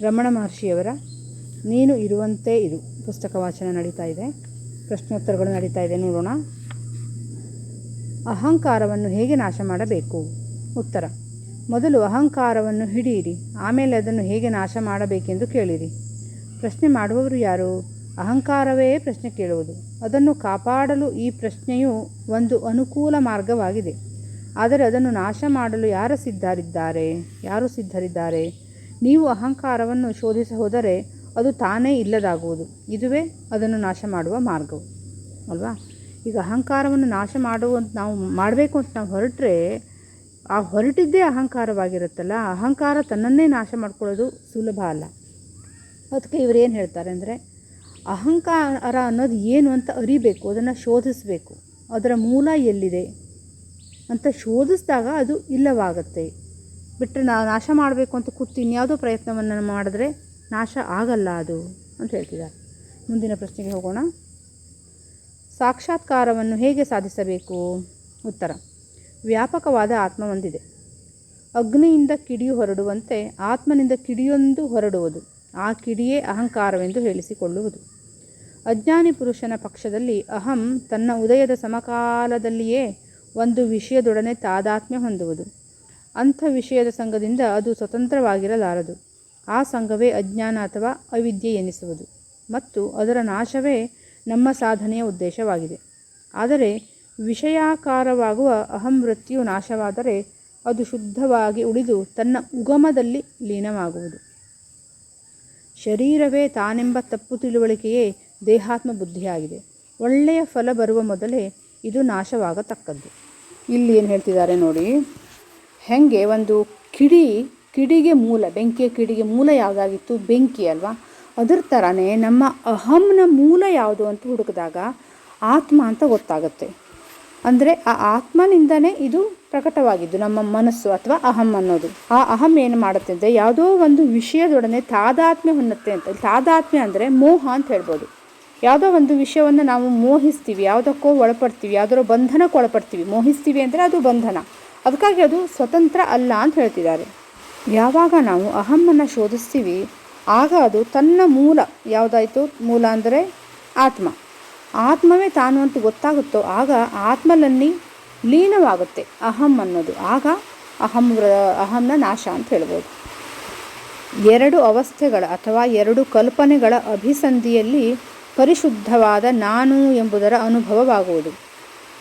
ರಮಣ ಮಹರ್ಷಿಯವರ ನೀನು ಇರುವಂತೆ ಇರು. ಪುಸ್ತಕ ವಾಚನ ನಡೀತಾ ಇದೆ. ಪ್ರಶ್ನೋತ್ತರಗಳು ನಡೀತಾ ಇದೆ. ನೋಡೋಣ. ಅಹಂಕಾರವನ್ನು ಹೇಗೆ ನಾಶ ಮಾಡಬೇಕು? ಉತ್ತರ. ಮೊದಲು ಅಹಂಕಾರವನ್ನು ಹಿಡಿಯಿರಿ. ಆಮೇಲೆ ಅದನ್ನು ಹೇಗೆ ನಾಶ ಮಾಡಬೇಕೆಂದು ಕೇಳಿರಿ. ಪ್ರಶ್ನೆ ಮಾಡುವವರು ಯಾರು? ಅಹಂಕಾರವೇ ಪ್ರಶ್ನೆ ಕೇಳುವುದು. ಅದನ್ನು ಕಾಪಾಡಲು ಈ ಪ್ರಶ್ನೆಯು ಒಂದು ಅನುಕೂಲ ಮಾರ್ಗವಾಗಿದೆ. ಆದರೆ ಅದನ್ನು ನಾಶ ಮಾಡಲು ಯಾರು ಸಿದ್ಧರಿದ್ದಾರೆ? ಯಾರು ಸಿದ್ಧರಿದ್ದಾರೆ? ನೀವು ಅಹಂಕಾರವನ್ನು ಶೋಧಿಸ ಹೋದರೆ ಅದು ತಾನೇ ಇಲ್ಲದಾಗುವುದು. ಇದುವೇ ಅದನ್ನು ನಾಶ ಮಾಡುವ ಮಾರ್ಗವು. ಅಲ್ವಾ? ಈಗ ಅಹಂಕಾರವನ್ನು ನಾಶ ಮಾಡುವಂತ ನಾವು ಮಾಡಬೇಕು ಅಂತ ನಾವು ಹೊರಟ್ರೆ, ಆ ಹೊರಟಿದ್ದೇ ಅಹಂಕಾರವಾಗಿರುತ್ತಲ್ಲ, ಅಹಂಕಾರ ತನ್ನನ್ನೇ ನಾಶ ಮಾಡ್ಕೊಳ್ಳೋದು ಸುಲಭ ಅಲ್ಲ. ಅದಕ್ಕೆ ಇವರು ಏನು ಹೇಳ್ತಾರೆ ಅಂದರೆ, ಅಹಂಕಾರ ಅನ್ನೋದು ಏನು ಅಂತ ಅರಿಬೇಕು, ಅದನ್ನು ಶೋಧಿಸಬೇಕು. ಅದರ ಮೂಲ ಎಲ್ಲಿದೆ? ಅಂತ ಶೋಧಿಸಿದಾಗ ಅದು ಇಲ್ಲವಾಗುತ್ತೆ. ಬಿಟ್ಟರೆ ನಾ ನಾಶ ಮಾಡಬೇಕು ಅಂತ ಕೂತು ಇನ್ಯಾವುದೋ ಪ್ರಯತ್ನವನ್ನು ಮಾಡಿದ್ರೆ ನಾಶ ಆಗಲ್ಲ ಅದು ಅಂತ ಹೇಳ್ತಿದ್ದಾರೆ. ಮುಂದಿನ ಪ್ರಶ್ನೆಗೆ ಹೋಗೋಣ. ಸಾಕ್ಷಾತ್ಕಾರವನ್ನು ಹೇಗೆ ಸಾಧಿಸಬೇಕು? ಉತ್ತರ. ವ್ಯಾಪಕವಾದ ಆತ್ಮ ಹೊಂದಿದೆ. ಅಗ್ನಿಯಿಂದ ಕಿಡಿಯು ಹೊರಡುವಂತೆ ಆತ್ಮನಿಂದ ಕಿಡಿಯೊಂದು ಹೊರಡುವುದು, ಆ ಕಿಡಿಯೇ ಅಹಂಕಾರವೆಂದು ಹೇಳಿಸಿಕೊಳ್ಳುವುದು. ಅಜ್ಞಾನಿ ಪುರುಷನ ಪಕ್ಷದಲ್ಲಿ ಅಹಂ ತನ್ನ ಉದಯದ ಸಮಕಾಲದಲ್ಲಿಯೇ ಒಂದು ವಿಷಯದೊಡನೆ ತಾದಾತ್ಮ್ಯ ಹೊಂದುವುದು. ಅಂಥ ವಿಷಯದ ಸಂಘದಿಂದ ಅದು ಸ್ವತಂತ್ರವಾಗಿರಲಾರದು. ಆ ಸಂಘವೇ ಅಜ್ಞಾನ ಅಥವಾ ಅವಿದ್ಯೆ ಎನಿಸುವುದು ಮತ್ತು ಅದರ ನಾಶವೇ ನಮ್ಮ ಸಾಧನೆಯ ಉದ್ದೇಶವಾಗಿದೆ. ಆದರೆ ವಿಷಯಾಕಾರವಾಗುವ ಅಹಂ ವೃತ್ತಿಯು ನಾಶವಾದರೆ ಅದು ಶುದ್ಧವಾಗಿ ಉಳಿದು ತನ್ನ ಉಗಮದಲ್ಲಿ ಲೀನವಾಗುವುದು. ಶರೀರವೇ ತಾನೆಂಬ ತಪ್ಪು ತಿಳುವಳಿಕೆಯೇ ದೇಹಾತ್ಮ ಬುದ್ಧಿಯಾಗಿದೆ. ಒಳ್ಳೆಯ ಫಲ ಬರುವ ಮೊದಲೇ ಇದು ನಾಶವಾಗತಕ್ಕದ್ದು. ಇಲ್ಲಿ ಏನು ಹೇಳ್ತಿದ್ದಾರೆ ನೋಡಿ. ಹೆಂಗೆ ಒಂದು ಕಿಡಿ, ಕಿಡಿಗೆ ಮೂಲ, ಬೆಂಕಿಯ ಕಿಡಿಗೆ ಮೂಲ ಯಾವುದಾಗಿತ್ತು? ಬೆಂಕಿ ಅಲ್ವಾ? ಅದರ ಥರನೇ ನಮ್ಮ ಅಹಂನ ಮೂಲ ಯಾವುದು ಅಂತ ಹುಡುಕಿದಾಗ ಆತ್ಮ ಅಂತ ಗೊತ್ತಾಗುತ್ತೆ. ಅಂದರೆ ಆ ಆತ್ಮನಿಂದನೇ ಇದು ಪ್ರಕಟವಾಗಿದ್ದು, ನಮ್ಮ ಮನಸ್ಸು ಅಥವಾ ಅಹಂ ಅನ್ನೋದು. ಆ ಅಹಂ ಏನು ಮಾಡುತ್ತೆ ಅಂದರೆ ಯಾವುದೋ ಒಂದು ವಿಷಯದೊಡನೆ ತಾದಾತ್ಮ್ಯ ಹೊನ್ನುತ್ತೆ ಅಂತ. ತಾದಾತ್ಮ್ಯ ಅಂದರೆ ಮೋಹ ಅಂತ ಹೇಳ್ಬೋದು. ಯಾವುದೋ ಒಂದು ವಿಷಯವನ್ನು ನಾವು ಮೋಹಿಸ್ತೀವಿ, ಯಾವುದಕ್ಕೋ ಒಳಪಡ್ತೀವಿ ಯಾವುದೋ ಬಂಧನಕ್ಕೆ ಒಳಪಡ್ತೀವಿ. ಮೋಹಿಸ್ತೀವಿ ಅಂದರೆ ಅದು ಬಂಧನ. ಅದಕ್ಕಾಗಿ ಅದು ಸ್ವತಂತ್ರ ಅಲ್ಲ ಅಂತ ಹೇಳ್ತಿದ್ದಾರೆ. ಯಾವಾಗ ನಾವು ಅಹಮ್ಮನ್ನು ಶೋಧಿಸ್ತೀವಿ, ಆಗ ಅದು ತನ್ನ ಮೂಲ ಯಾವುದಾಯಿತು? ಮೂಲ ಅಂದರೆ ಆತ್ಮ. ಆತ್ಮವೇ ತಾನು ಅಂತ ಗೊತ್ತಾಗುತ್ತೋ, ಆಗ ಆತ್ಮಲನ್ನಿ ಲೀನವಾಗುತ್ತೆ ಅಹಂ ಅನ್ನೋದು. ಆಗ ಅಹಂ ಅಹಂನ ನಾಶ ಅಂತ ಹೇಳ್ಬೋದು. ಎರಡು ಅವಸ್ಥೆಗಳ ಅಥವಾ ಎರಡು ಕಲ್ಪನೆಗಳ ಅಭಿಸಂಧಿಯಲ್ಲಿ ಪರಿಶುದ್ಧವಾದ ನಾನು ಎಂಬುದರ ಅನುಭವವಾಗುವುದು.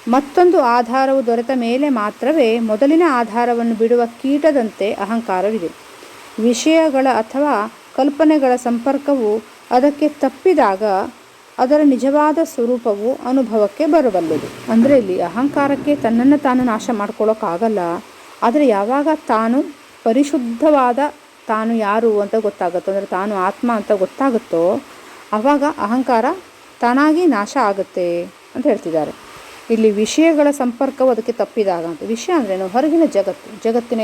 ಮತ್ತೊಂದು ಆಧಾರವು ದೊರೆತ ಮೇಲೆ ಮಾತ್ರವೇ ಮೊದಲಿನ ಆಧಾರವನ್ನು ಬಿಡುವ ಕೀಟದಂತೆ ಅಹಂಕಾರವಿದೆ. ವಿಷಯಗಳ ಅಥವಾ ಕಲ್ಪನೆಗಳ ಸಂಪರ್ಕವು ಅದಕ್ಕೆ ತಪ್ಪಿದಾಗ ಅದರ ನಿಜವಾದ ಸ್ವರೂಪವು ಅನುಭವಕ್ಕೆ ಬರಬಲ್ಲದು ಅಂದರೆ ಇಲ್ಲಿ ಅಹಂಕಾರಕ್ಕೆ ತನ್ನನ್ನು ತಾನು ನಾಶ ಮಾಡ್ಕೊಳ್ಳೋಕ್ಕಾಗಲ್ಲ ಆದರೆ ಯಾವಾಗ ತಾನು ಪರಿಶುದ್ಧವಾದ ತಾನು ಯಾರು ಅಂತ ಗೊತ್ತಾಗುತ್ತೋ, ಅಂದರೆ ತಾನು ಆತ್ಮ ಅಂತ ಗೊತ್ತಾಗುತ್ತೋ ಆವಾಗ ಅಹಂಕಾರ ತಾನಾಗಿ ನಾಶ ಆಗುತ್ತೆ ಅಂತ ಹೇಳ್ತಿದ್ದಾರೆ. ಇಲ್ಲಿ ವಿಷಯಗಳ ಸಂಪರ್ಕವು ಅದಕ್ಕೆ ತಪ್ಪಿದಾಗ ಅಂತ. ವಿಷಯ ಅಂದ್ರೇನು ಹೊರಗಿನ ಜಗತ್ತು, ಜಗತ್ತಿನ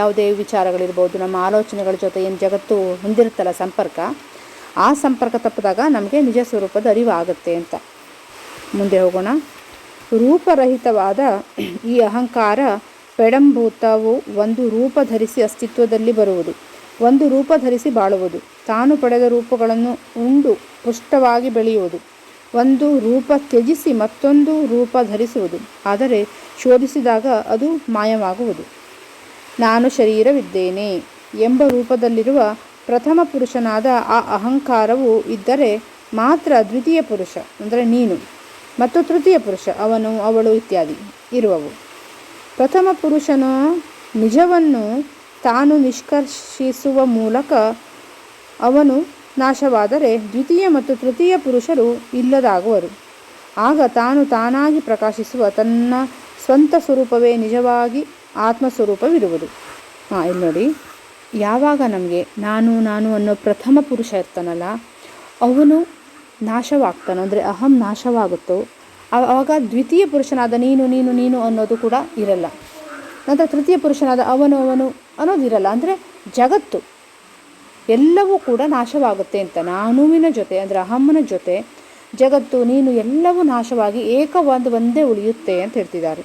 ಯಾವುದೇ ವಿಚಾರಗಳಿರ್ಬೋದು, ನಮ್ಮ ಆಲೋಚನೆಗಳ ಜೊತೆ ಏನು ಜಗತ್ತು ಹೊಂದಿರುತ್ತಲ್ಲ ಸಂಪರ್ಕ, ಆ ಸಂಪರ್ಕ ತಪ್ಪಿದಾಗ ನಮಗೆ ನಿಜ ಸ್ವರೂಪದ ಅರಿವು ಆಗುತ್ತೆ ಅಂತ. ಮುಂದೆ ಹೋಗೋಣ. ರೂಪರಹಿತವಾದ ಈ ಅಹಂಕಾರ ಪೆಡಂಭೂತವು ಒಂದು ರೂಪ ಧರಿಸಿ ಅಸ್ತಿತ್ವದಲ್ಲಿ ಬರುವುದು, ಒಂದು ರೂಪ ಧರಿಸಿ ಬಾಳುವುದು, ತಾನು ಪಡೆದ ರೂಪಗಳನ್ನು ಉಂಡು ಪುಷ್ಟವಾಗಿ ಬೆಳೆಯುವುದು. ಒಂದು ರೂಪ ತ್ಯಜಿಸಿ ಮತ್ತೊಂದು ರೂಪ ಧರಿಸುವುದು. ಆದರೆ ಶೋಧಿಸಿದಾಗ ಅದು ಮಾಯವಾಗುವುದು. ನಾನು ಶರೀರವಿದ್ದೇನೆ ಎಂಬ ರೂಪದಲ್ಲಿರುವ ಪ್ರಥಮ ಪುರುಷನಾದ ಆ ಅಹಂಕಾರವು ಇದ್ದರೆ ಮಾತ್ರ ದ್ವಿತೀಯ ಪುರುಷ, ಅಂದರೆ ನೀನು, ಮತ್ತು ತೃತೀಯ ಪುರುಷ, ಅವನು, ಅವಳು ಇತ್ಯಾದಿ ಇರುವವು. ಪ್ರಥಮ ಪುರುಷನ ನಿಜವನ್ನು ತಾನು ನಿಷ್ಕರ್ಷಿಸುವ ಮೂಲಕ ಅವನು ನಾಶವಾದರೆ ದ್ವಿತೀಯ ಮತ್ತು ತೃತೀಯ ಪುರುಷರು ಇಲ್ಲದಾಗುವರು. ಆಗ ತಾನು ತಾನಾಗಿ ಪ್ರಕಾಶಿಸುವ ತನ್ನ ಸ್ವಂತ ಸ್ವರೂಪವೇ ನಿಜವಾಗಿ ಆತ್ಮಸ್ವರೂಪವಿರುವುದು. ಹಾಂ ಇಲ್ಲಿ ನೋಡಿ. ಯಾವಾಗ ನಮಗೆ ನಾನು ನಾನು ಅನ್ನೋ ಪ್ರಥಮ ಪುರುಷ ಇರ್ತಾನಲ್ಲ, ಅವನು ನಾಶವಾಗ್ತಾನೋ, ಅಂದರೆ ಅಹಂ ನಾಶವಾಗುತ್ತೋ ಆವಾಗ ದ್ವಿತೀಯ ಪುರುಷನಾದ ನೀನು ನೀನು ನೀನು ಅನ್ನೋದು ಕೂಡ ಇರಲ್ಲ. ನಂತರ ತೃತೀಯ ಪುರುಷನಾದ ಅವನು ಅವನು ಅನ್ನೋದು ಇರಲ್ಲ ಅಂದರೆ ಜಗತ್ತು. ಎಲ್ಲವೂ ಕೂಡ ನಾಶವಾಗುತ್ತೆ ಅಂತ. ನಾನುವಿನ ಜೊತೆ, ಅಂದರೆ ಅಹಮ್ಮನ ಜೊತೆ, ಜಗತ್ತು, ನೀನು ಎಲ್ಲವೂ ನಾಶವಾಗಿ ಏಕ ಒಂದು ಒಂದೇ ಉಳಿಯುತ್ತೆ ಅಂತ ಹೇಳ್ತಿದ್ದಾರೆ.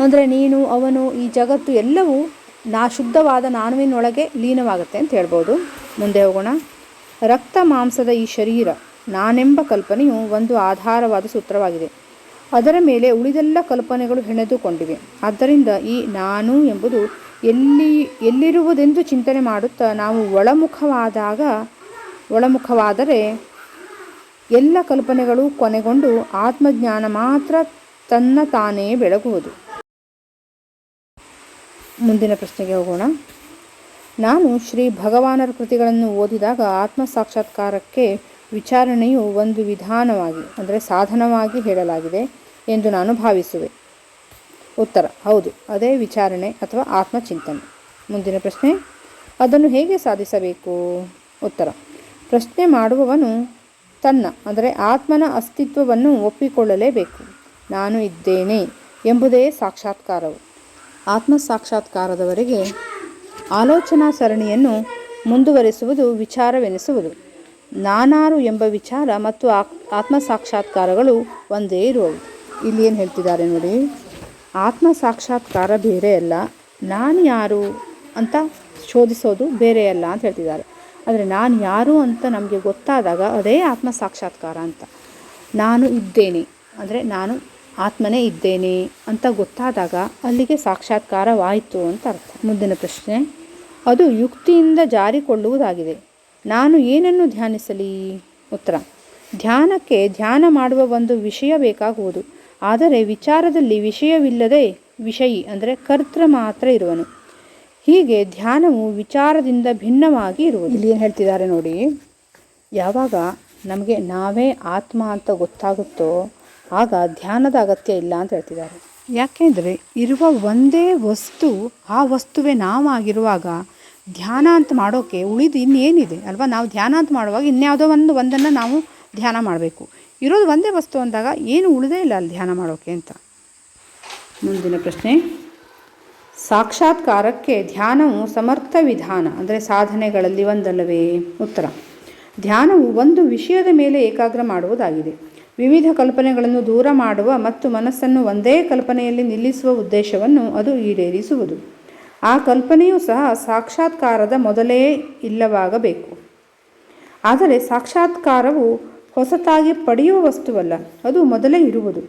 ಅಂದರೆ ನೀನು, ಅವನು, ಈ ಜಗತ್ತು ಎಲ್ಲವೂ ನಾ, ಶುದ್ಧವಾದ ನಾನುವಿನೊಳಗೆ ಲೀನವಾಗುತ್ತೆ ಅಂತ ಹೇಳ್ಬೋದು. ಮುಂದೆ ಹೋಗೋಣ. ರಕ್ತ ಮಾಂಸದ ಈ ಶರೀರ, ನಾನೆಂಬ ಕಲ್ಪನೆಯು ಒಂದು ಆಧಾರವಾದ ಸೂತ್ರವಾಗಿದೆ. ಅದರ ಮೇಲೆ ಉಳಿದೆಲ್ಲ ಕಲ್ಪನೆಗಳು ಹೆಣೆದುಕೊಂಡಿವೆ. ಆದ್ದರಿಂದ ಈ ನಾನು ಎಂಬುದು ಎಲ್ಲಿ, ಎಲ್ಲಿರುವುದೆಂದು ಚಿಂತನೆ ಮಾಡುತ್ತಾ ನಾವು ಒಳಮುಖವಾದಾಗ, ಒಳಮುಖವಾದರೆ ಎಲ್ಲ ಕಲ್ಪನೆಗಳು ಕೊನೆಗೊಂಡು ಆತ್ಮಜ್ಞಾನ ಮಾತ್ರ ತನ್ನ ತಾನೇ ಬೆಳಗುವುದು. ಮುಂದಿನ ಪ್ರಶ್ನೆಗೆ ಹೋಗೋಣ. ನಾನು ಶ್ರೀ ಭಗವಾನರ ಕೃತಿಗಳನ್ನು ಓದಿದಾಗ ಆತ್ಮ ಸಾಕ್ಷಾತ್ಕಾರಕ್ಕೆ ವಿಚಾರಣೆಯು ಒಂದು ವಿಧಾನವಾಗಿ, ಅಂದರೆ ಸಾಧನವಾಗಿ ಹೇಳಲಾಗಿದೆ ಎಂದು ನಾನು ಭಾವಿಸುವೆ. ಉತ್ತರ. ಹೌದು, ಅದೇ ವಿಚಾರಣೆ ಅಥವಾ ಆತ್ಮಚಿಂತನೆ. ಮುಂದಿನ ಪ್ರಶ್ನೆ, ಅದನ್ನು ಹೇಗೆ ಸಾಧಿಸಬೇಕು? ಉತ್ತರ, ಪ್ರಶ್ನೆ ಮಾಡುವವನು ತನ್ನ, ಅಂದರೆ ಆತ್ಮನ ಅಸ್ತಿತ್ವವನ್ನು ಒಪ್ಪಿಕೊಳ್ಳಲೇಬೇಕು. ನಾನು ಇದ್ದೇನೆ ಎಂಬುದೇ ಸಾಕ್ಷಾತ್ಕಾರವು. ಆತ್ಮ ಸಾಕ್ಷಾತ್ಕಾರದವರೆಗೆ ಆಲೋಚನಾ ಸರಣಿಯನ್ನು ಮುಂದುವರಿಸುವುದು ವಿಚಾರವೆನಿಸುವುದು. ನಾನಾರು ಎಂಬ ವಿಚಾರ ಮತ್ತು ಆತ್ಮ ಸಾಕ್ಷಾತ್ಕಾರಗಳು ಒಂದೇ ಇರುವವು. ಇಲ್ಲಿ ಏನು ಹೇಳ್ತಿದ್ದಾರೆ ನೋಡಿ. ಆತ್ಮ ಸಾಕ್ಷಾತ್ಕಾರ ಬೇರೆ ಅಲ್ಲ. ನಾನು ಯಾರು ಅಂತ ಶೋಧಿಸೋದು ಬೇರೆ ಅಲ್ಲ ಅಂತ ಹೇಳ್ತಿದ್ದಾರೆ. ಆದರೆ ನಾನು ಯಾರು ಅಂತ ನಮಗೆ ಗೊತ್ತಾದಾಗ ಅದೇ ಆತ್ಮ ಸಾಕ್ಷಾತ್ಕಾರ ಅಂತ. ನಾನು ಇದ್ದೇನೆ. ಅಂದರೆ ನಾನು ಆತ್ಮನೇ ಇದ್ದೇನೆ ಅಂತ ಗೊತ್ತಾದಾಗ ಅಲ್ಲಿಗೆ ಸಾಕ್ಷಾತ್ಕಾರವಾಯಿತು ಅಂತ ಅರ್ಥ. ಮುಂದಿನ ಪ್ರಶ್ನೆ, ಅದು ಯುಕ್ತಿಯಿಂದ ಜಾರಿಕೊಳ್ಳುವುದಾಗಿದೆ. ನಾನು ಏನನ್ನು ಧ್ಯಾನಿಸಲಿ? ಉತ್ತರ, ಧ್ಯಾನಕ್ಕೆ ಧ್ಯಾನ ಮಾಡುವ ಒಂದು ವಿಷಯ ಬೇಕಾಗುವುದು. ಆದರೆ ವಿಚಾರದಲ್ಲಿ ವಿಷಯವಿಲ್ಲದೆ ವಿಷಯಿ ಅಂದರೆ ಕರ್ತೃ ಮಾತ್ರ ಇರುವನು. ಹೀಗೆ ಧ್ಯಾನವು ವಿಚಾರದಿಂದ ಭಿನ್ನವಾಗಿ ಇರುವುದು. ಇಲ್ಲಿ ಏನು ಹೇಳ್ತಿದ್ದಾರೆ ನೋಡಿ ಯಾವಾಗ ನಮಗೆ ನಾವೇ ಆತ್ಮ ಅಂತ ಗೊತ್ತಾಗುತ್ತೋ ಆಗ ಧ್ಯಾನದ ಅಗತ್ಯ ಇಲ್ಲ ಅಂತ ಹೇಳ್ತಿದ್ದಾರೆ. ಯಾಕೆಂದರೆ ಇರುವ ಒಂದೇ ವಸ್ತು ಆ ವಸ್ತುವೇ ನಾವಾಗಿರುವಾಗ ಧ್ಯಾನ ಅಂತ ಮಾಡೋಕ್ಕೆ ಉಳಿದು ಇನ್ನೇನಿದೆ ಅಲ್ವಾ? ನಾವು ಧ್ಯಾನ ಅಂತ ಮಾಡುವಾಗ ಇನ್ಯಾವುದೋ ಒಂದು ಒಂದನ್ನು ನಾವು ಧ್ಯಾನ ಮಾಡಬೇಕು. ಇರೋದು ಒಂದೇ ವಸ್ತು ಅಂದಾಗ ಏನು ಉಳಿದೇ ಇಲ್ಲ ಅಲ್ಲಿ ಧ್ಯಾನ ಮಾಡೋಕೆ ಅಂತ. ಮುಂದಿನ ಪ್ರಶ್ನೆ. ಸಾಕ್ಷಾತ್ಕಾರಕ್ಕೆ ಧ್ಯಾನವು ಸಮರ್ಥ ವಿಧಾನ, ಅಂದರೆ ಸಾಧನೆಗಳಲ್ಲಿ ಒಂದಲ್ಲವೇ? ಉತ್ತರ. ಧ್ಯಾನವು ಒಂದು ವಿಷಯದ ಮೇಲೆ ಏಕಾಗ್ರ ಮಾಡುವುದಾಗಿದೆ. ವಿವಿಧ ಕಲ್ಪನೆಗಳನ್ನು ದೂರ ಮಾಡುವ ಮತ್ತು ಮನಸ್ಸನ್ನು ಒಂದೇ ಕಲ್ಪನೆಯಲ್ಲಿ ನಿಲ್ಲಿಸುವ ಉದ್ದೇಶವನ್ನು ಅದು ಈಡೇರಿಸುವುದು. ಆ ಕಲ್ಪನೆಯೂ ಸಹ ಸಾಕ್ಷಾತ್ಕಾರದ ಮೊದಲೇ ಇಲ್ಲವಾಗಬೇಕು. ಆದರೆ ಸಾಕ್ಷಾತ್ಕಾರವು ಹೊಸತಾಗಿ ಪಡೆಯುವ ವಸ್ತುವಲ್ಲ, ಅದು ಮೊದಲೇ ಇರುವುದು.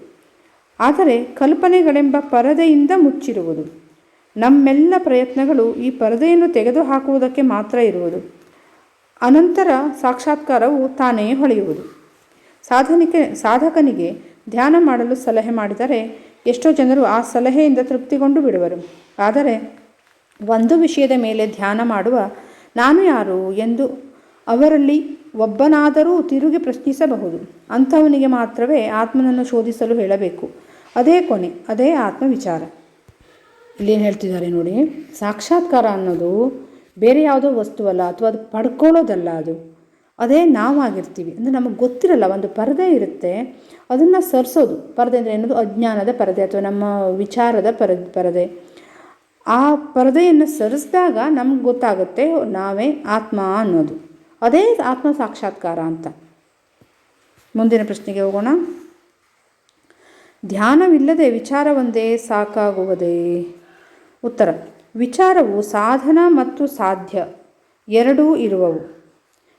ಆದರೆ ಕಲ್ಪನೆಗಳೆಂಬ ಪರದೆಯಿಂದ ಮುಚ್ಚಿರುವುದು. ನಮ್ಮೆಲ್ಲ ಪ್ರಯತ್ನಗಳು ಈ ಪರದೆಯನ್ನು ತೆಗೆದುಹಾಕುವುದಕ್ಕೆ ಮಾತ್ರ ಇರುವುದು. ಅನಂತರ ಸಾಕ್ಷಾತ್ಕಾರವು ತಾನೇ ಹೊಳೆಯುವುದು. ಸಾಧನಿಕೆ, ಸಾಧಕನಿಗೆ ಧ್ಯಾನ ಮಾಡಲು ಸಲಹೆ ಮಾಡಿದರೆ ಎಷ್ಟೋ ಜನರು ಆ ಸಲಹೆಯಿಂದ ತೃಪ್ತಿಗೊಂಡು ಬಿಡುವರು. ಆದರೆ ಒಂದು ವಿಷಯದ ಮೇಲೆ ಧ್ಯಾನ ಮಾಡುವ ನಾನು ಯಾರು ಎಂದು ಅವರಲ್ಲಿ ಒಬ್ಬನಾದರೂ ತಿರುಗಿ ಪ್ರಶ್ನಿಸಬಹುದು. ಅಂಥವನಿಗೆ ಮಾತ್ರವೇ ಆತ್ಮನನ್ನು ಶೋಧಿಸಲು ಹೇಳಬೇಕು. ಅದೇ ಕೊನೆ, ಅದೇ ಆತ್ಮವಿಚಾರ. ಇಲ್ಲೇನು ಹೇಳ್ತಿದ್ದಾರೆ ನೋಡಿ, ಸಾಕ್ಷಾತ್ಕಾರ ಅನ್ನೋದು ಬೇರೆ ಯಾವುದೋ ವಸ್ತುವಲ್ಲ, ಅಥವಾ ಅದು ಪಡ್ಕೊಳ್ಳೋದಲ್ಲ ಅದು. ಅದೇ ನಾವಾಗಿರ್ತೀವಿ. ಅಂದರೆ ನಮಗೆ ಗೊತ್ತಿರಲ್ಲ, ಒಂದು ಪರದೆ ಇರುತ್ತೆ, ಅದನ್ನು ಸರಿಸೋದು. ಪರದೆ ಅಂದರೆ ಏನದು? ಅಜ್ಞಾನದ ಪರದೆ ಅಥವಾ ನಮ್ಮ ವಿಚಾರದ ಪರ, ಪರದೆ. ಆ ಪರದೆಯನ್ನು ಸರಿಸಿದಾಗ ನಮ್ಗೆ ಗೊತ್ತಾಗುತ್ತೆ ನಾವೇ ಆತ್ಮ ಅನ್ನೋದು. ಅದೇ ಆತ್ಮ ಸಾಕ್ಷಾತ್ಕಾರ ಅಂತ. ಮುಂದಿನ ಪ್ರಶ್ನೆಗೆ ಹೋಗೋಣ. ಧ್ಯಾನವಿಲ್ಲದೆ ವಿಚಾರವೊಂದೇ ಸಾಕಾಗುವುದೇ? ಉತ್ತರ, ವಿಚಾರವು ಸಾಧನ ಮತ್ತು ಸಾಧ್ಯ, ಎರಡೂ ಇರುವವು.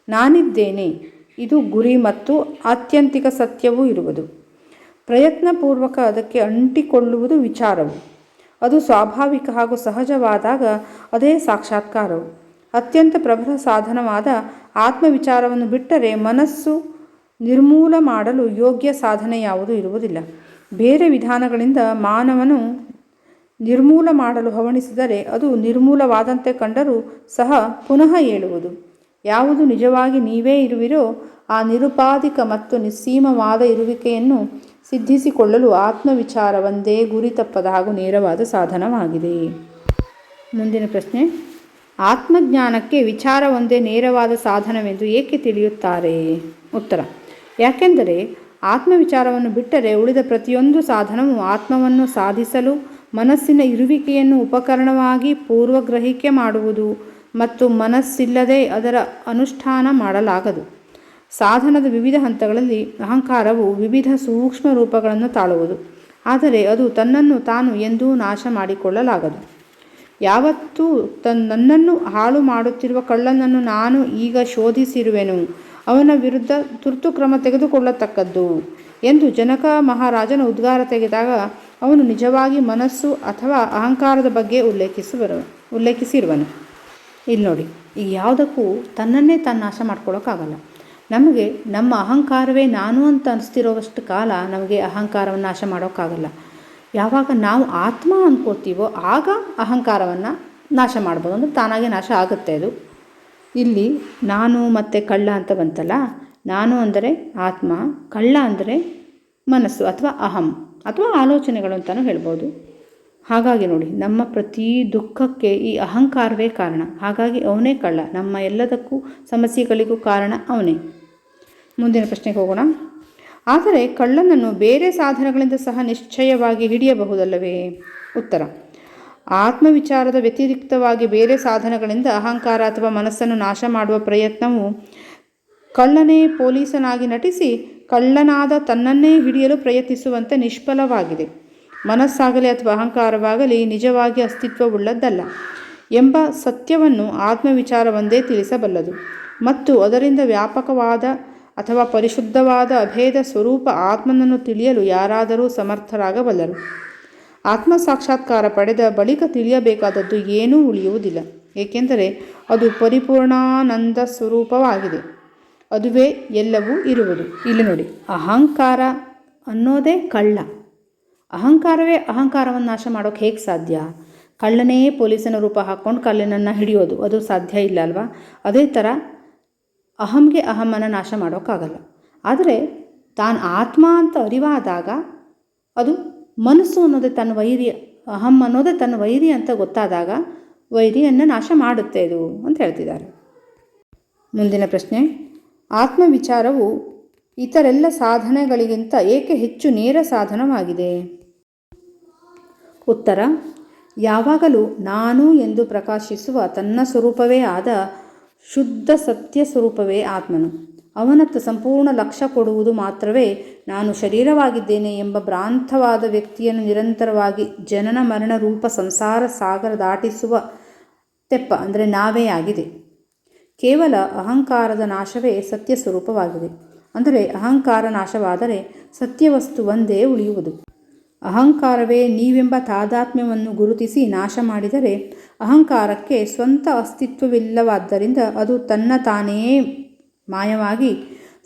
ನಾನಿದ್ದೇನೆ, ಇದು ಗುರಿ ಮತ್ತು ಆತ್ಯಂತಿಕ ಸತ್ಯವೂ ಇರುವುದು. ಪ್ರಯತ್ನಪೂರ್ವಕ ಅದಕ್ಕೆ ಅಂಟಿಕೊಳ್ಳುವುದು ವಿಚಾರವು. ಅದು ಸ್ವಾಭಾವಿಕ ಹಾಗೂ ಸಹಜವಾದಾಗ ಅದೇ ಸಾಕ್ಷಾತ್ಕಾರವು. ಅತ್ಯಂತ ಪ್ರಬಲ ಸಾಧನವಾದ ಆತ್ಮವಿಚಾರವನ್ನು ಬಿಟ್ಟರೆ ಮನಸ್ಸು ನಿರ್ಮೂಲ ಮಾಡಲು ಯೋಗ್ಯ ಸಾಧನೆ ಯಾವುದು ಇರುವುದಿಲ್ಲ. ಬೇರೆ ವಿಧಾನಗಳಿಂದ ಮಾನವನು ನಿರ್ಮೂಲ ಮಾಡಲು ಹವಣಿಸಿದರೆ ಅದು ನಿರ್ಮೂಲವಾದಂತೆ ಕಂಡರೂ ಸಹ ಪುನಃ ಹೇಳುವುದು ಯಾವುದು ನಿಜವಾಗಿ ನೀವೇ ಇರುವಿರೋ ಆ ನಿರುಪಾದಿಕ ಮತ್ತು ನಿಸ್ಸೀಮವಾದ ಇರುವಿಕೆಯನ್ನು ಸಿದ್ಧಿಸಿಕೊಳ್ಳಲು ಆತ್ಮವಿಚಾರ ಒಂದೇ ಗುರಿ ತಪ್ಪದ ಹಾಗೂ ನೇರವಾದ ಸಾಧನವಾಗಿದೆ. ಮುಂದಿನ ಪ್ರಶ್ನೆ. ಆತ್ಮಜ್ಞಾನಕ್ಕೆ ವಿಚಾರ ಒಂದೇ ನೇರವಾದ ಸಾಧನವೆಂದು ಏಕೆ ತಿಳಿಯುತ್ತಾರೆ? ಉತ್ತರ. ಯಾಕೆಂದರೆ ಆತ್ಮವಿಚಾರವನ್ನು ಬಿಟ್ಟರೆ ಉಳಿದ ಪ್ರತಿಯೊಂದು ಸಾಧನವು ಆತ್ಮವನ್ನು ಸಾಧಿಸಲು ಮನಸ್ಸಿನ ಇರುವಿಕೆಯನ್ನು ಉಪಕರಣವಾಗಿ ಪೂರ್ವಗ್ರಹಿಕೆ ಮಾಡುವುದು ಮತ್ತು ಮನಸ್ಸಿಲ್ಲದೆ ಅದರ ಅನುಷ್ಠಾನ ಮಾಡಲಾಗದು. ಸಾಧನದ ವಿವಿಧ ಹಂತಗಳಲ್ಲಿ ಅಹಂಕಾರವು ವಿವಿಧ ಸೂಕ್ಷ್ಮ ರೂಪಗಳನ್ನು ತಾಳುವುದು. ಆದರೆ ಅದು ತನ್ನನ್ನು ತಾನು ಎಂದೂ ನಾಶ ಮಾಡಿಕೊಳ್ಳಲಾಗದು. ಯಾವತ್ತೂ ತನ್, ನನ್ನನ್ನು ಹಾಳು ಮಾಡುತ್ತಿರುವ ಕಳ್ಳನನ್ನು ನಾನು ಈಗ ಶೋಧಿಸಿರುವೆನು. ಅವನ ವಿರುದ್ಧ ತುರ್ತು ಕ್ರಮ ತೆಗೆದುಕೊಳ್ಳತಕ್ಕದ್ದು ಎಂದು ಜನಕ ಮಹಾರಾಜನ ಉದ್ಗಾರ ತೆಗೆದಾಗ ಅವನು ನಿಜವಾಗಿ ಮನಸ್ಸು ಅಥವಾ ಅಹಂಕಾರದ ಬಗ್ಗೆ ಉಲ್ಲೇಖಿಸುವರು, ಉಲ್ಲೇಖಿಸಿರುವನು. ಇಲ್ಲಿ ನೋಡಿ ಈಗ ಯಾವುದಕ್ಕೂ ತನ್ನನ್ನೇ ತನ್ನ ನಾಶ ಮಾಡ್ಕೊಳ್ಳೋಕ್ಕಾಗಲ್ಲ. ನಮಗೆ ನಮ್ಮ ಅಹಂಕಾರವೇ ನಾನು ಅಂತ ಅನಿಸ್ತಿರೋವಷ್ಟು ಕಾಲ ನಮಗೆ ಅಹಂಕಾರವನ್ನು ನಾಶ ಮಾಡೋಕ್ಕಾಗಲ್ಲ. ಯಾವಾಗ ನಾವು ಆತ್ಮ ಅಂದ್ಕೋತೀವೋ ಆಗ ಅಹಂಕಾರವನ್ನು ನಾಶ ಮಾಡ್ಬೋದು. ಅಂದರೆ ತಾನಾಗೆ ನಾಶ ಆಗುತ್ತೆ ಅದು. ಇಲ್ಲಿ ನಾನು ಮತ್ತು ಕಳ್ಳ ಅಂತ ಬಂತಲ್ಲ? ನಾನು ಅಂದರೆ ಆತ್ಮ, ಕಳ್ಳ ಅಂದರೆ ಮನಸ್ಸು ಅಥವಾ ಅಹಂ ಅಥವಾ ಆಲೋಚನೆಗಳು ಅಂತಲೂ ಹೇಳ್ಬೋದು. ಹಾಗಾಗಿ ನೋಡಿ, ನಮ್ಮ ಪ್ರತಿ ದುಃಖಕ್ಕೆ ಈ ಅಹಂಕಾರವೇ ಕಾರಣ. ಹಾಗಾಗಿ ಅವನೇ ಕಳ್ಳ. ನಮ್ಮ ಎಲ್ಲದಕ್ಕೂ ಸಮಸ್ಯೆಗಳಿಗೂ ಕಾರಣ ಅವನೇ. ಮುಂದಿನ ಪ್ರಶ್ನೆಗೆ ಹೋಗೋಣ. ಆದರೆ ಕಳ್ಳನನ್ನು ಬೇರೆ ಸಾಧನಗಳಿಂದ ಸಹ ನಿಶ್ಚಯವಾಗಿ ಹಿಡಿಯಬಹುದಲ್ಲವೇ? ಉತ್ತರ. ಆತ್ಮವಿಚಾರದ ವ್ಯತಿರಿಕ್ತವಾಗಿ ಬೇರೆ ಸಾಧನಗಳಿಂದ ಅಹಂಕಾರ ಅಥವಾ ಮನಸ್ಸನ್ನು ನಾಶ ಮಾಡುವ ಪ್ರಯತ್ನವು ಕಳ್ಳನೇ ಪೊಲೀಸನಾಗಿ ನಟಿಸಿ ಕಳ್ಳನಾದ ತನ್ನನ್ನೇ ಹಿಡಿಯಲು ಪ್ರಯತ್ನಿಸುವಂತೆ ನಿಷ್ಫಲವಾಗಿದೆ. ಮನಸ್ಸಾಗಲಿ ಅಥವಾ ಅಹಂಕಾರವಾಗಲಿ ನಿಜವಾಗಿ ಅಸ್ತಿತ್ವವುಳ್ಳದ್ದಲ್ಲ ಎಂಬ ಸತ್ಯವನ್ನು ಆತ್ಮವಿಚಾರವೊಂದೇ ತಿಳಿಸಬಲ್ಲದು. ಮತ್ತು ಅದರಿಂದ ವ್ಯಾಪಕವಾದ ಅಥವಾ ಪರಿಶುದ್ಧವಾದ ಅಭೇದ ಸ್ವರೂಪ ಆತ್ಮನನ್ನು ತಿಳಿಯಲು ಯಾರಾದರೂ ಸಮರ್ಥರಾಗಬಲ್ಲರು. ಆತ್ಮ ಸಾಕ್ಷಾತ್ಕಾರ ಪಡೆದ ಬಳಿಕ ತಿಳಿಯಬೇಕಾದದ್ದು ಏನೂ ಉಳಿಯುವುದಿಲ್ಲ, ಏಕೆಂದರೆ ಅದು ಪರಿಪೂರ್ಣಾನಂದ ಸ್ವರೂಪವಾಗಿದೆ. ಅದುವೇ ಎಲ್ಲವೂ ಇರುವುದು. ಇಲ್ಲಿ ನೋಡಿ, ಅಹಂಕಾರ ಅನ್ನೋದೇ ಕಳ್ಳ. ಅಹಂಕಾರವೇ ಅಹಂಕಾರವನ್ನು ನಾಶ ಮಾಡೋಕ್ಕೆ ಹೇಗೆ ಸಾಧ್ಯ? ಕಳ್ಳನೇ ಪೊಲೀಸನ ರೂಪ ಹಾಕ್ಕೊಂಡು ಕಳ್ಳನನ್ನು ಹಿಡಿಯೋದು, ಅದು ಸಾಧ್ಯ ಇಲ್ಲ ಅಲ್ವಾ? ಅದೇ ಥರ ಅಹಂಗೆ ಅಹಮನ್ನು ನಾಶ ಮಾಡೋಕ್ಕಾಗಲ್ಲ. ಆದರೆ ತಾನು ಆತ್ಮ ಅಂತ ಅರಿವಾದಾಗ ಅದು ಮನಸ್ಸು ಅನ್ನೋದೇ ತನ್ನ ವೈರಿ ಅಹಂ ಅನ್ನೋದೇ ತನ್ನ ವೈರಿ ಅಂತ ಗೊತ್ತಾದಾಗ ವೈರಿಯನ್ನು ನಾಶ ಮಾಡುತ್ತೆ ಇದು ಅಂತ ಹೇಳ್ತಿದ್ದಾರೆ. ಮುಂದಿನ ಪ್ರಶ್ನೆ, ಆತ್ಮವಿಚಾರವು ಇತರೆಲ್ಲ ಸಾಧನೆಗಳಿಗಿಂತ ಏಕೆ ಹೆಚ್ಚು ನೇರ ಸಾಧನವಾಗಿದೆ? ಉತ್ತರ, ಯಾವಾಗಲೂ ನಾನು ಎಂದು ಪ್ರಕಾಶಿಸುವ ತನ್ನ ಸ್ವರೂಪವೇ ಆದ ಶುದ್ಧ ಸತ್ಯ ಸ್ವರೂಪವೇ ಆತ್ಮನು. ಅವನತ್ತ ಸಂಪೂರ್ಣ ಲಕ್ಷ್ಯ ಕೊಡುವುದು ಮಾತ್ರವೇ ನಾನು ಶರೀರವಾಗಿದ್ದೇನೆ ಎಂಬ ಭ್ರಾಂತವಾದ ವ್ಯಕ್ತಿಯನ್ನು ನಿರಂತರವಾಗಿ ಜನನ ಮರಣ ರೂಪ ಸಂಸಾರ ಸಾಗರ ದಾಟಿಸುವ ತೆಪ್ಪ, ಅಂದರೆ ನಾವೇ ಆಗಿದೆ. ಕೇವಲ ಅಹಂಕಾರದ ನಾಶವೇ ಸತ್ಯ ಸ್ವರೂಪವಾಗಿದೆ. ಅಂದರೆ ಅಹಂಕಾರ ನಾಶವಾದರೆ ಸತ್ಯವಸ್ತು ಒಂದೇ ಉಳಿಯುವುದು. ಅಹಂಕಾರವೇ ನೀವೆಂಬ ತಾದಾತ್ಮ್ಯವನ್ನು ಗುರುತಿಸಿ ನಾಶ ಮಾಡಿದರೆ ಅಹಂಕಾರಕ್ಕೆ ಸ್ವಂತ ಅಸ್ತಿತ್ವವಿಲ್ಲವಾದ್ದರಿಂದ ಅದು ತನ್ನ ತಾನೇ ಮಾಯವಾಗಿ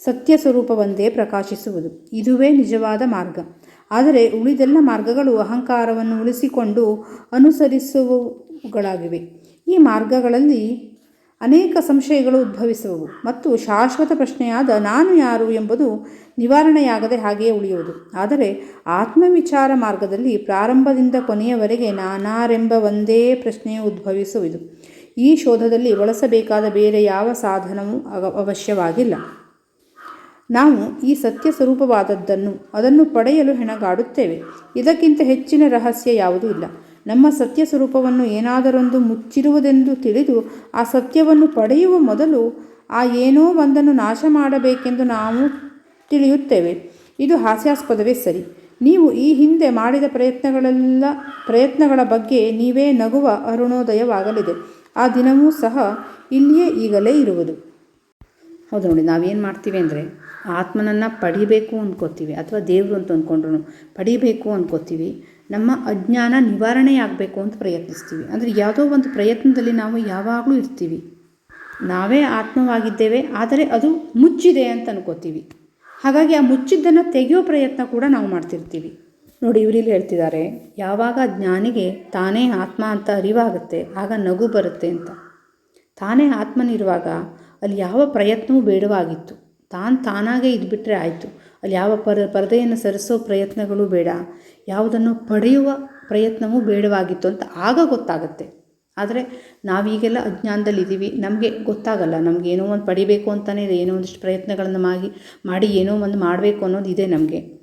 ಸತ್ಯ ಸ್ವರೂಪವೊಂದೇ ಪ್ರಕಾಶಿಸುವುದು. ಇದುವೇ ನಿಜವಾದ ಮಾರ್ಗ. ಆದರೆ ಉಳಿದೆಲ್ಲ ಮಾರ್ಗಗಳು ಅಹಂಕಾರವನ್ನು ಉಳಿಸಿಕೊಂಡು ಅನುಸರಿಸುವಗಳಾಗಿವೆ ಈ ಮಾರ್ಗಗಳಲ್ಲಿ ಅನೇಕ ಸಂಶಯಗಳು ಉದ್ಭವಿಸುವವು ಮತ್ತು ಶಾಶ್ವತ ಪ್ರಶ್ನೆಯಾದ ನಾನು ಯಾರು ಎಂಬುದು ನಿವಾರಣೆಯಾಗದೆ ಹಾಗೆಯೇ ಉಳಿಯುವುದು. ಆದರೆ ಆತ್ಮವಿಚಾರ ಮಾರ್ಗದಲ್ಲಿ ಪ್ರಾರಂಭದಿಂದ ಕೊನೆಯವರೆಗೆ ನಾನಾರೆಂಬ ಒಂದೇ ಪ್ರಶ್ನೆಯು ಉದ್ಭವಿಸುವುದು. ಈ ಶೋಧದಲ್ಲಿ ಬಳಸಬೇಕಾದ ಬೇರೆ ಯಾವ ಸಾಧನವೂ ಅವಶ್ಯವಾಗಿಲ್ಲ. ನಾವು ಈ ಸತ್ಯ ಸ್ವರೂಪವಾದದ್ದನ್ನು ಅದನ್ನು ಪಡೆಯಲು ಹೆಣಗಾಡುತ್ತೇವೆ. ಇದಕ್ಕಿಂತ ಹೆಚ್ಚಿನ ರಹಸ್ಯ ಯಾವುದೂ ಇಲ್ಲ. ನಮ್ಮ ಸತ್ಯ ಸ್ವರೂಪವನ್ನು ಏನಾದರೊಂದು ಮುಚ್ಚಿರುವುದೆಂದು ತಿಳಿದು ಆ ಸತ್ಯವನ್ನು ಪಡೆಯುವ ಮೊದಲು ಆ ಏನೋ ಒಂದನ್ನು ನಾಶ ಮಾಡಬೇಕೆಂದು ನಾವು ತಿಳಿಯುತ್ತೇವೆ. ಇದು ಹಾಸ್ಯಾಸ್ಪದವೇ ಸರಿ. ನೀವು ಈ ಹಿಂದೆ ಮಾಡಿದ ಪ್ರಯತ್ನಗಳೆಲ್ಲ, ಪ್ರಯತ್ನಗಳ ಬಗ್ಗೆ ನೀವೇ ನಗುವ ಅರುಣೋದಯವಾಗಲಿದೆ. ಆ ದಿನವೂ ಸಹ ಇಲ್ಲಿಯೇ ಈಗಲೇ ಇರುವುದು. ಹೌದು ನೋಡಿ, ನಾವೇನು ಮಾಡ್ತೀವಿ ಅಂದರೆ, ಆತ್ಮನನ್ನು ಪಡಿಬೇಕು ಅಂದ್ಕೋತೀವಿ ಅಥವಾ ದೇವರು ಅಂತ ಅಂದ್ಕೊಂಡ್ರು ಪಡಿಬೇಕು ಅಂದ್ಕೋತೀವಿ ನಮ್ಮ ಅಜ್ಞಾನ ನಿವಾರಣೆಯಾಗಬೇಕು ಅಂತ ಪ್ರಯತ್ನಿಸ್ತೀವಿ. ಅಂದರೆ ಯಾವುದೋ ಒಂದು ಪ್ರಯತ್ನದಲ್ಲಿ ನಾವು ಯಾವಾಗಲೂ ಇರ್ತೀವಿ. ನಾವೇ ಆತ್ಮವಾಗಿದ್ದೇವೆ, ಆದರೆ ಅದು ಮುಚ್ಚಿದೆ ಅಂತ ಅನ್ಕೋತೀವಿ. ಹಾಗಾಗಿ ಆ ಮುಚ್ಚಿದ್ದನ್ನು ತೆಗೆಯೋ ಪ್ರಯತ್ನ ಕೂಡ ನಾವು ಮಾಡ್ತಿರ್ತೀವಿ. ನೋಡಿ ಇವರಿಲ್ಲಿ ಹೇಳ್ತಿದ್ದಾರೆ, ಯಾವಾಗ ಜ್ಞಾನಿಗೆ ತಾನೇ ಆತ್ಮ ಅಂತ ಅರಿವಾಗುತ್ತೆ, ಆಗ ನಗು ಬರುತ್ತೆ ಅಂತ. ತಾನೇ ಆತ್ಮನಿರುವಾಗ ಅಲ್ಲಿ ಯಾವ ಪ್ರಯತ್ನವೂ ಬೇಡವಾಗಿತ್ತು. ತಾನು ತಾನಾಗೇ ಇದ್ಬಿಟ್ರೆ ಆಯಿತು. ಅಲ್ಲಿ ಯಾವ ಪರ, ಪರದೆಯನ್ನು ಸರಿಸೋ ಪ್ರಯತ್ನಗಳು ಬೇಡ. ಯಾವುದನ್ನು ಪಡೆಯುವ ಪ್ರಯತ್ನವೂ ಬೇಡವಾಗಿತ್ತು ಅಂತ ಆಗ ಗೊತ್ತಾಗುತ್ತೆ. ಆದರೆ ನಾವೀಗೆಲ್ಲ ಅಜ್ಞಾನದಲ್ಲಿದ್ದೀವಿ. ನಮಗೆ ಗೊತ್ತಾಗಲ್ಲ. ನಮ್ಗೆ ಏನೋ ಒಂದು ಪಡಿಬೇಕು ಅಂತಲೇ ಇದೆ. ಏನೋ ಒಂದಿಷ್ಟು ಪ್ರಯತ್ನಗಳನ್ನು ಮಾಡಿ ಮಾಡಿ ಏನೋ ಒಂದು ಮಾಡಬೇಕು ಅನ್ನೋದು ಇದೆ ನಮಗೆ.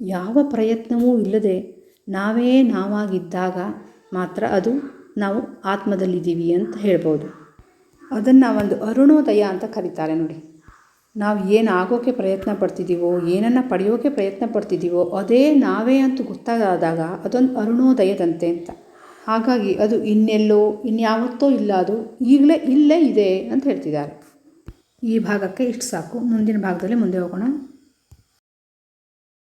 ಯಾವ ಪ್ರಯತ್ನವೂ ಇಲ್ಲದೆ ನಾವೇ ನಾವಾಗಿದ್ದಾಗ ಮಾತ್ರ ಅದು ನಾವು ಆತ್ಮದಲ್ಲಿದ್ದೀವಿ ಅಂತ ಹೇಳ್ಬೋದು. ಅದನ್ನು ಒಂದು ಅರುಣೋದಯ ಅಂತ ಕರೀತಾರೆ ನೋಡಿ. ನಾವು ಏನು ಆಗೋಕ್ಕೆ ಪ್ರಯತ್ನ ಪಡ್ತಿದ್ದೀವೋ ಏನನ್ನು ಪಡೆಯೋಕ್ಕೆ ಪ್ರಯತ್ನ ಪಡ್ತಿದ್ದೀವೋ ಅದೇ ನಾವೇ ಅಂತ ಗೊತ್ತಾದಾಗ ಅದೊಂದು ಅರುಣೋದಯದಂತೆ ಅಂತ. ಹಾಗಾಗಿ ಅದು ಇನ್ನೆಲ್ಲೋ, ಇನ್ಯಾವತ್ತೋ ಇಲ್ಲ ಅದು, ಈಗಲೇ ಇಲ್ಲೇ ಇದೆ ಅಂತ ಹೇಳ್ತಿದ್ದಾರೆ. ಈ ಭಾಗಕ್ಕೆ ಇಷ್ಟು ಸಾಕು. ಮುಂದಿನ ಭಾಗದಲ್ಲಿ ಮುಂದೆ ಹೋಗೋಣ.